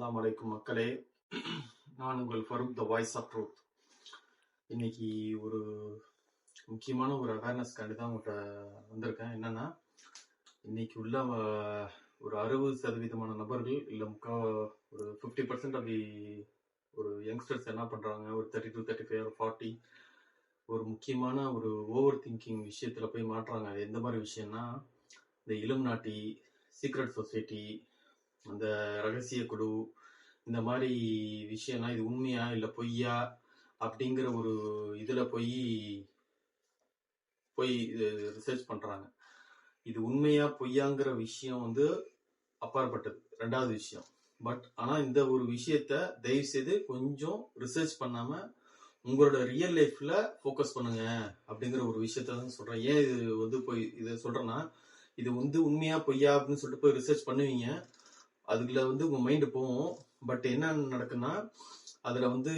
அலைக்கும் மக்களே. நான் உங்கள் Farooq the voice of truth இன்னைக்கு ஒரு முக்கியமான ஒரு அவேர்னஸ்க்காண்டி தான் உங்கள்கிட்ட வந்திருக்கேன். என்னன்னா இன்னைக்கு உள்ள ஒரு அறுபது சதவீதமான நபர்கள் இல்லை முக்கா ஒரு ஃபிஃப்டி பர்சன்ட் ஆஃப் தி ஒரு யங்ஸ்டர்ஸ் என்ன பண்ணுறாங்க ஒரு thirty two thirty five forty ஒரு முக்கியமான ஒரு ஓவர் திங்கிங் விஷயத்தில் போய் மாட்டுறாங்க. அது எந்த மாதிரி விஷயம்னா இந்த இளம் நாட்டி சீக்ரெட் சொசைட்டி அந்த ரகசிய குழு இந்த மாதிரி விஷயம்லாம் இது உண்மையா இல்லை பொய்யா அப்படிங்கிற ஒரு இதில் போய் போய் ரிசர்ச் பண்ணுறாங்க இது உண்மையா பொய்யாங்கிற விஷயம் வந்து அப்பாற்பட்டது. ரெண்டாவது விஷயம். பட் ஆனால் இந்த ஒரு விஷயத்த தயவு செய்து கொஞ்சம் ரிசர்ச் பண்ணாமல் உங்களோட ரியல் லைஃப்ல ஃபோக்கஸ் பண்ணுங்க அப்படிங்கிற ஒரு விஷயத்த தான் சொல்றேன். ஏன் இது வந்து போய் இதை சொல்றேன்னா இது வந்து உண்மையா பொய்யா அப்படின்னு சொல்லிட்டு போய் ரிசர்ச் பண்ணுவீங்க. அதுக்குள்ள வந்து உங்க மைண்டு போகும். பட் என்ன நடக்குன்னா அதுல வந்து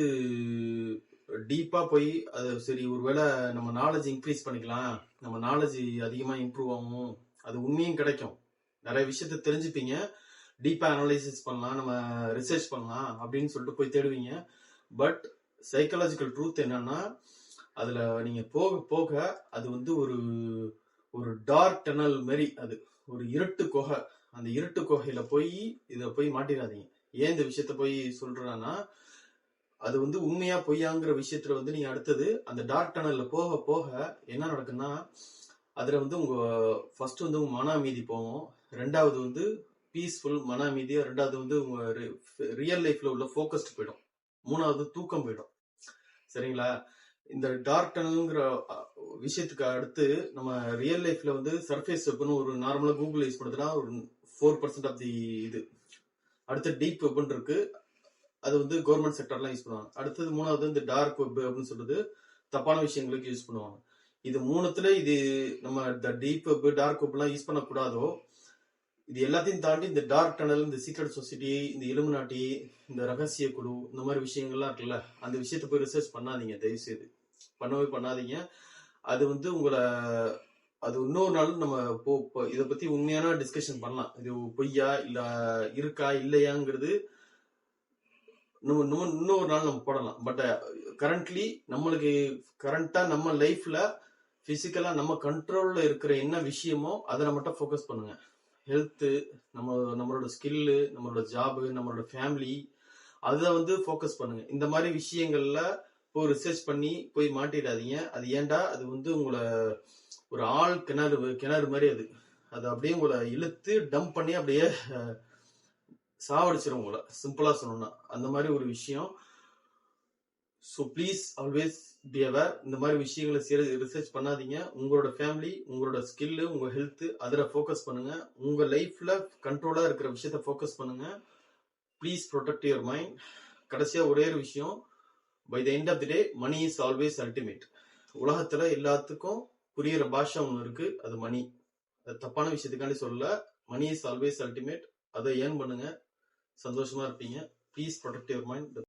டீப்பா போய் அது சரி ஒருவேளை நம்ம நாலேஜ் இன்க்ரீஸ் பண்ணிக்கலாம். நம்ம நாலேஜ் அதிகமா இம்ப்ரூவ் ஆகும். அது உண்மையும் கிடைக்கும். நிறைய விஷயத்த தெரிஞ்சுப்பீங்க. டீப்பா அனலைசிஸ் பண்ணலாம். நம்ம ரிசர்ச் பண்ணலாம் அப்படின்னு சொல்லிட்டு போய் தேடுவீங்க. பட் சைக்காலஜிக்கல் ட்ரூத் என்னன்னா அதுல நீங்க போக போக அது வந்து ஒரு ஒரு டார்க் டனல் மாதிரி அது ஒரு இருட்டு குகை. அந்த இருட்டு குகையில போய் இதை போய் மாட்டிடாதீங்க ஏன் இந்த விஷயத்த போய் சொல்றேன்னா அது வந்து உண்மையா பொய்யாங்கிற விஷயத்துல வந்து நீங்க அடுத்தது அந்த டார்க் டனல்ல போக போக என்ன நடக்குன்னா அதுல வந்து உங்க ஃபர்ஸ்ட் வந்து உங்க மன அமைதி போகும். ரெண்டாவது வந்து பீஸ்ஃபுல் மன அமைதி ரெண்டாவது வந்து உங்க ரியல் லைஃப்ல உள்ள ஃபோக்கஸ்ட் போயிடும். மூணாவது தூக்கம் போயிடும். சரிங்களா? இந்த டார்க் டனல்ங்கிற விஷயத்துக்கு அடுத்து நம்ம ரியல் லைஃப்ல வந்து சர்ஃபேஸ் வெப்பன் ஒரு நார்மலா கூகுள் யூஸ் பண்ணுறதுனா ஒரு ஃபோர் பர்சன்ட் ஆஃப் தி இது. அடுத்து டீப் வெப்பன் இருக்கு. அது வந்து கவர்மெண்ட் செக்டர்லாம் யூஸ் பண்ணுவாங்க. அடுத்தது மூணாவது இந்த டார்க் வெப் அப்படின்னு சொல்றது தப்பான விஷயங்களுக்கு யூஸ் பண்ணுவாங்க. இது மூணுத்துல இது நம்ம த டீப் வெப் டார்க் வெப்லாம் யூஸ் பண்ணக்கூடாதோ இது எல்லாத்தையும் தாண்டி இந்த டார்க் டனல் இந்த சீக்ரெட் சொசைட்டி இந்த இலுமினாட்டி இந்த ரகசிய குழு இந்த மாதிரி விஷயங்கள்லாம் இருக்குல்ல அந்த விஷயத்த போய் ரிசர்ச் பண்ணாதீங்க தயவு செய்து பண்ணவே பண்ணாதீங்க. அது வந்து உங்களை அது இன்னொரு நாள் நம்ம போ இதை பத்தி உண்மையான டிஸ்கஷன் பண்ணலாம். இது பொய்யா இல்ல இருக்கா இல்லையாங்கிறது நம்ம இன்னும் இன்னொரு நாள் நம்ம போடலாம். பட் கரண்ட்லி uh, நம்மளுக்கு கரண்டா நம்ம லைஃப்ல பிசிக்கலா நம்ம கண்ட்ரோல்ல இருக்கிற என்ன விஷயமோ அதை மட்டும் ஃபோக்கஸ் பண்ணுங்க. ஹெல்த்து நம்ம நம்மளோட ஸ்கில்லு நம்மளோட ஜாபு நம்மளோட ஃபேமிலி அதை வந்து ஃபோக்கஸ் பண்ணுங்க. இந்த மாதிரி விஷயங்கள்ல போய் ரிசர்ச் பண்ணி போய் மாட்டிடாதீங்க. அது ஏண்டா அது வந்து உங்களை ஒரு ஆள் கிணறு கிணறு மாதிரி அது. அது அப்படியே உங்களை இழுத்து டம்ப் பண்ணி அப்படியே சாவடிச்சிடும் உங்களை. சிம்பிளா சொல்லணும்னா. அந்த மாதிரி ஒரு விஷயம். So please always be aware இந்த மாதிரி விஷயங்களை ரிசர்ச் பண்ணாதீங்க. உங்களோட ஃபேமிலி உங்களோட ஸ்கில்லு உங்க ஹெல்த்து அதில் ஃபோக்கஸ் பண்ணுங்க. உங்க லைஃப்ல கண்ட்ரோலாக இருக்கிற விஷயத்த ஃபோக்கஸ் பண்ணுங்க. ப்ளீஸ் ப்ரொடெக்ட் யுவர் மைண்ட் கடைசியாக ஒரே ஒரு விஷயம். By the end of the day money is always ultimate உலகத்தில் எல்லாத்துக்கும் புரியிற பாஷா ஒன்று இருக்கு. அது மணி அது தப்பான விஷயத்துக்காண்டி சொல்லல. மணி இஸ் ஆல்வேஸ் அல்டிமேட் அதை ஏர்ன் பண்ணுங்க. சந்தோஷமா இருப்பீங்க. Please protect your mind